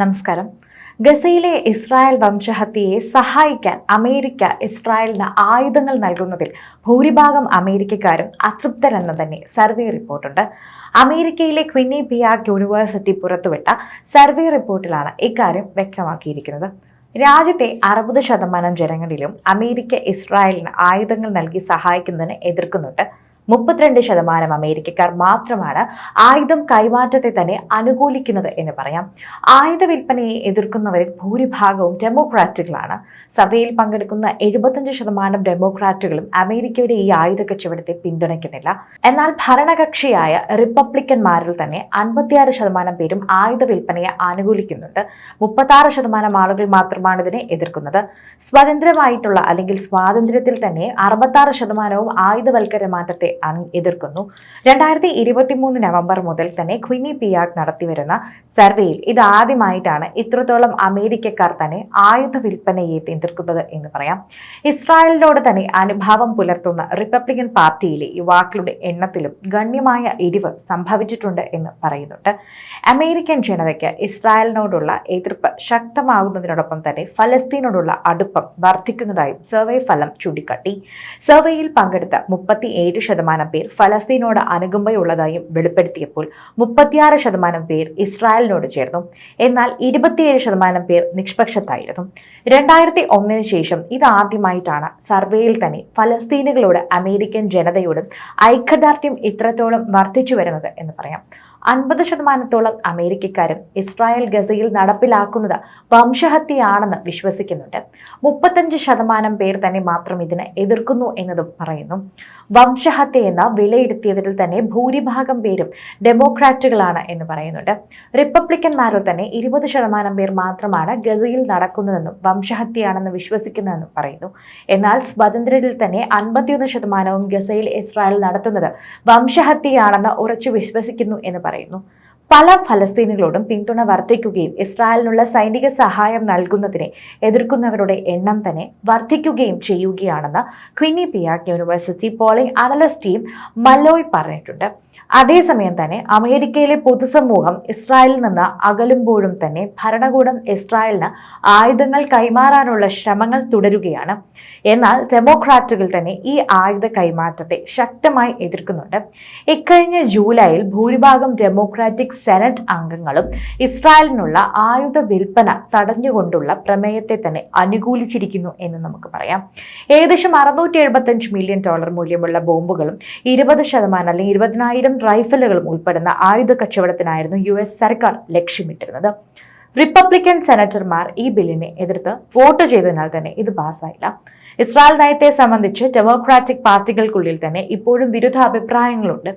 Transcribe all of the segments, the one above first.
നമസ്കാരം. ഗസയിലെ ഇസ്രായേൽ വംശഹത്യയെ സഹായിക്കാൻ അമേരിക്ക ഇസ്രായേലിന് ആയുധങ്ങൾ നൽകുന്നതിൽ ഭൂരിഭാഗം അമേരിക്കക്കാരും അതൃപ്തരെന്ന് തന്നെ സർവേ റിപ്പോർട്ടുണ്ട്. അമേരിക്കയിലെ ക്വിന്നി പിയാക് യൂണിവേഴ്സിറ്റി പുറത്തുവിട്ട സർവേ റിപ്പോർട്ടിലാണ് ഇക്കാര്യം വ്യക്തമാക്കിയിരിക്കുന്നത്. രാജ്യത്തെ അറുപത് ശതമാനം ജനങ്ങളിലും അമേരിക്ക ഇസ്രായേലിന് ആയുധങ്ങൾ നൽകി സഹായിക്കുന്നതിന് എതിർക്കുന്നുണ്ട്. മുപ്പത്തിരണ്ട് ശതമാനം അമേരിക്കക്കാർ മാത്രമാണ് ആയുധം കൈമാറ്റത്തെ തന്നെ അനുകൂലിക്കുന്നത് എന്ന് പറയാം. ആയുധ വിൽപ്പനയെ എതിർക്കുന്നവരിൽ ഭൂരിഭാഗവും ഡെമോക്രാറ്റുകളാണ്. സഭയിൽ പങ്കെടുക്കുന്ന എഴുപത്തഞ്ച് ശതമാനം ഡെമോക്രാറ്റുകളും അമേരിക്കയുടെ ഈ ആയുധ കച്ചവടത്തെ പിന്തുണയ്ക്കുന്നില്ല. എന്നാൽ ഭരണകക്ഷിയായ റിപ്പബ്ലിക്കന്മാരിൽ തന്നെ അൻപത്തിയാറ് ശതമാനം പേരും ആയുധ വിൽപ്പനയെ അനുകൂലിക്കുന്നുണ്ട്. മുപ്പത്താറ് ശതമാനം ആളുകൾ മാത്രമാണ് ഇതിനെ എതിർക്കുന്നത്. സ്വതന്ത്രമായിട്ടുള്ള അല്ലെങ്കിൽ സ്വാതന്ത്ര്യത്തിൽ തന്നെ അറുപത്താറ് ശതമാനവും ആയുധവൽക്കരണ മാറ്റത്തെ എതിർക്കുന്നു. രണ്ടായിരത്തി ഇരുപത്തി മൂന്ന് നവംബർ മുതൽ തന്നെ ക്വിനി പിയാക് നടത്തിവരുന്ന സർവേയിൽ ഇത് ആദ്യമായിട്ടാണ് ഇത്രത്തോളം അമേരിക്കക്കാർ തന്നെ ആയുധ വിൽപ്പനയെ എതിർക്കുന്നത് എന്ന് പറയാം. ഇസ്രായേലിനോട് തന്നെ അനുഭാവം പുലർത്തുന്ന റിപ്പബ്ലിക്കൻ പാർട്ടിയിലെ യുവാക്കളുടെ എണ്ണത്തിലും ഗണ്യമായ ഇടിവ് സംഭവിച്ചിട്ടുണ്ട് എന്ന് പറയുന്നുണ്ട്. അമേരിക്കൻ ജനതയ്ക്ക് ഇസ്രായേലിനോടുള്ള എതിർപ്പ് ശക്തമാകുന്നതിനോടൊപ്പം തന്നെ ഫലസ്തീനോടുള്ള അടുപ്പം വർദ്ധിക്കുന്നതായും സർവേ ഫലം ചൂണ്ടിക്കാട്ടി. സർവേയിൽ പങ്കെടുത്ത മുപ്പത്തി ഏഴ് ശതമാനം പേർ ഫലസ്തീനോട് അനുകമ്പയുള്ളതായും വെളിപ്പെടുത്തിയപ്പോൾ മുപ്പത്തിയാറ് ശതമാനം പേർ ഇസ്രായേലിനോട് ചേർന്നു. എന്നാൽ ഇരുപത്തിയേഴ് ശതമാനം പേർ നിഷ്പക്ഷത്തായിരുന്നു. രണ്ടായിരത്തി ഒന്നിന് ശേഷം ഇതാദ്യമായിട്ടാണ് സർവേയിൽ തന്നെ ഫലസ്തീനുകളോട് അമേരിക്കൻ ജനതയോടും ഐക്യദാർഢ്യം ഇത്രത്തോളം വർദ്ധിച്ചു വരുന്നത് എന്ന് പറയാം. അൻപത് ശതമാനത്തോളം അമേരിക്കക്കാരും ഇസ്രായേൽ ഗസയിൽ നടപ്പിലാക്കുന്നത് വംശഹത്യയാണെന്ന് വിശ്വസിക്കുന്നുണ്ട്. മുപ്പത്തഞ്ച് ശതമാനം പേർ തന്നെ മാത്രം ഇതിനെ എതിർക്കുന്നു എന്നതും പറയുന്നു. വംശഹത്യ എന്ന വിലയിരുത്തിയവരിൽ തന്നെ ഭൂരിഭാഗം പേരും ഡെമോക്രാറ്റുകളാണ് എന്ന് പറയുന്നുണ്ട്. റിപ്പബ്ലിക്കന്മാരിൽ തന്നെ ഇരുപത് ശതമാനം പേർ മാത്രമാണ് ഗസയിൽ നടക്കുന്നതെന്നും വംശഹത്യയാണെന്ന് വിശ്വസിക്കുന്നതെന്നും പറയുന്നു. എന്നാൽ സ്വതന്ത്രരിൽ തന്നെ അൻപത്തിയൊന്ന് ശതമാനവും ഗസയിൽ ഇസ്രായേൽ നടത്തുന്നത് വംശഹത്യയാണെന്ന് ഉറച്ചു വിശ്വസിക്കുന്നു എന്ന് പറയുന്നു. പല ഫലസ്തീനുകളോടും പിന്തുണ വർദ്ധിക്കുകയും ഇസ്രായേലിനുള്ള സൈനിക സഹായം നൽകുന്നതിനെ എതിർക്കുന്നവരുടെ എണ്ണം തന്നെ വർദ്ധിക്കുകയും ചെയ്യുകയാണെന്ന് Quinnipiac university polling analyst Tim Malloy പറഞ്ഞിട്ടുണ്ട്. അതേസമയം തന്നെ അമേരിക്കയിലെ പൊതുസമൂഹം ഇസ്രായേലിൽ നിന്ന് അകലുമ്പോഴും തന്നെ ഭരണകൂടം ഇസ്രായേലിന് ആയുധങ്ങൾ കൈമാറാനുള്ള ശ്രമങ്ങൾ തുടരുകയാണ്. എന്നാൽ ഡെമോക്രാറ്റുകൾ തന്നെ ഈ ആയുധ കൈമാറ്റത്തെ ശക്തമായി എതിർക്കുന്നുണ്ട്. ഇക്കഴിഞ്ഞ ജൂലൈയിൽ ഭൂരിഭാഗം ഡെമോക്രാറ്റിക് സെനറ്റ് അംഗങ്ങളും ഇസ്രായേലിനുള്ള ആയുധ വിൽപ്പന തടഞ്ഞുകൊണ്ടുള്ള പ്രമേയത്തെ തന്നെ അനുകൂലിച്ചിരിക്കുന്നു എന്ന് നമുക്ക് പറയാം. ഏകദേശം അറുന്നൂറ്റി എഴുപത്തഞ്ച് മില്യൺ ഡോളർ മൂല്യമുള്ള ബോംബുകളും ഇരുപത് ശതമാനം അല്ലെങ്കിൽ ഇരുപതിനായിരം റൈഫലുകളും ഉൾപ്പെടുന്ന ആയുധ കച്ചവടത്തിനായിരുന്നു യു എസ് സർക്കാർ ലക്ഷ്യമിട്ടിരുന്നത്. റിപ്പബ്ലിക്കൻ സെനറ്റർമാർ ഈ ബില്ലിനെ എതിർത്ത് വോട്ട് ചെയ്തതിനാൽ തന്നെ ഇത് പാസ്സായില്ല ഇസ്രായേൽ നയത്തെ സംബന്ധിച്ച് ഡെമോക്രാറ്റിക് പാർട്ടികൾക്കുള്ളിൽ തന്നെ ഇപ്പോഴും വിരുദ്ധ അഭിപ്രായങ്ങളുണ്ട്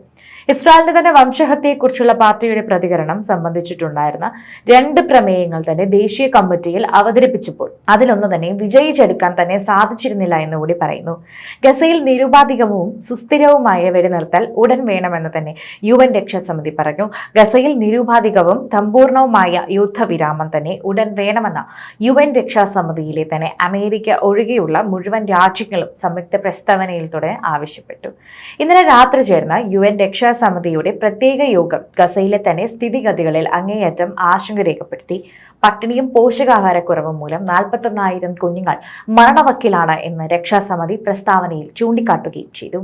ഇസ്രായേലിന്റെ തന്നെ വംശഹത്യയെക്കുറിച്ചുള്ള പാർട്ടിയുടെ പ്രതികരണം സംബന്ധിച്ചിട്ടുണ്ടായിരുന്ന രണ്ട് പ്രമേയങ്ങൾ തന്നെ ദേശീയ കമ്മിറ്റിയിൽ അവതരിപ്പിച്ചപ്പോൾ അതിലൊന്ന് തന്നെ വിജയിച്ചെടുക്കാൻ തന്നെ സാധിച്ചിരുന്നില്ല എന്നുകൂടി പറയുന്നു. ഗസയിൽ നിരുപാധികവും സുസ്ഥിരവുമായ വെടിനിർത്തൽ ഉടൻ വേണമെന്ന് തന്നെ യു എൻ രക്ഷാസമിതി പറഞ്ഞു. ഗസയിൽ നിരുപാധികവും സമ്പൂർണവുമായ യുദ്ധവിരാമം തന്നെ ഉടൻ വേണമെന്ന യു എൻ രക്ഷാസമിതിയിലെ തന്നെ അമേരിക്ക ഒഴികെയുള്ള മുഴുവൻ രാജ്യങ്ങളും സംയുക്ത പ്രസ്താവനയിൽ പ്രസ്താവനയിലൂടെ ആവശ്യപ്പെട്ടു. ഇന്നലെ രാത്രി ചേർന്ന യു എൻ രക്ഷാസമിതിയുടെ പ്രത്യേക യോഗം ഗസയിലെ തന്നെ സ്ഥിതിഗതികളിൽ അങ്ങേയറ്റം ആശങ്ക രേഖപ്പെടുത്തി പട്ടിണിയും പോഷകാഹാരക്കുറവും മൂലം നാൽപ്പത്തൊന്നായിരം കുഞ്ഞുങ്ങൾ മരണവക്കിലാണ് എന്ന് രക്ഷാസമിതി പ്രസ്താവനയിൽ ചൂണ്ടിക്കാട്ടുകയും ചെയ്തു.